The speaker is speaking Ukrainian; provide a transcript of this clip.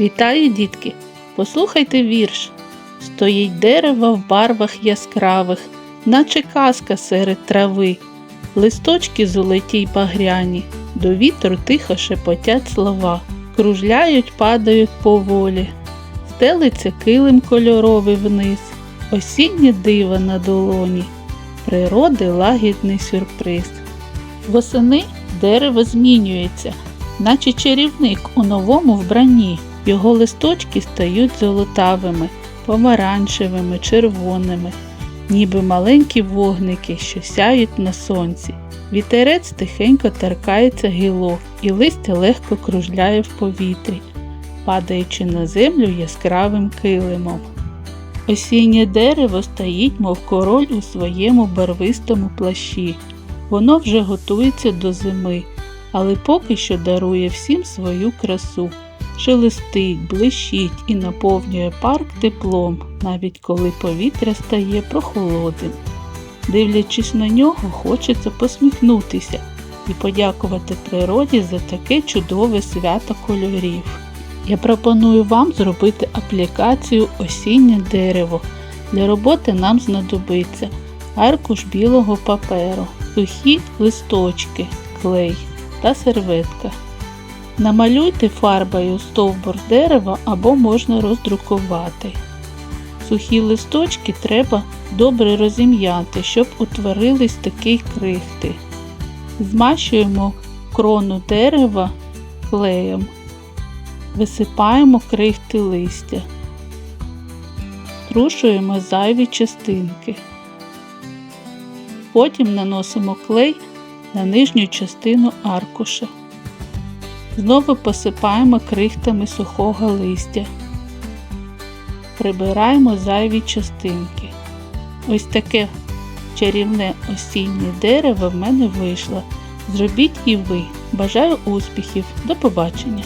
Вітаю, дітки! Послухайте вірш. Стоїть дерево в барвах яскравих, наче казка серед трави. Листочки золоті й багряні, до вітру тихо шепотять слова, кружляють, падають поволі, стелиться килим кольоровий вниз, осіннє диво на долоні, природи лагідний сюрприз. Восени дерево змінюється, наче чарівник у новому вбранні. Його листочки стають золотавими, помаранчевими, червоними, ніби маленькі вогники, що сяють на сонці. Вітерець тихенько торкається гілок, і листя легко кружляє в повітрі, падаючи на землю яскравим килимом. Осіннє дерево стоїть, мов король у своєму барвистому плащі. Воно вже готується до зими, але поки що дарує всім свою красу. Шелестить, блищить і наповнює парк теплом, навіть коли повітря стає прохолодним. Дивлячись на нього, хочеться посміхнутися і подякувати природі за таке чудове свято кольорів. Я пропоную вам зробити аплікацію осіннє дерево. Для роботи нам знадобиться аркуш білого паперу, сухі листочки, клей та серветка. Намалюйте фарбою стовбур дерева або можна роздрукувати. Сухі листочки треба добре розім'яти, щоб утворились такі крихти. Змащуємо крону дерева клеєм, висипаємо крихти листя, трушуємо зайві частинки. Потім наносимо клей на нижню частину аркуша. Знову посипаємо крихтами сухого листя. Прибираємо зайві частинки. Ось таке чарівне осіннє дерево в мене вийшло. Зробіть і ви. Бажаю успіхів. До побачення!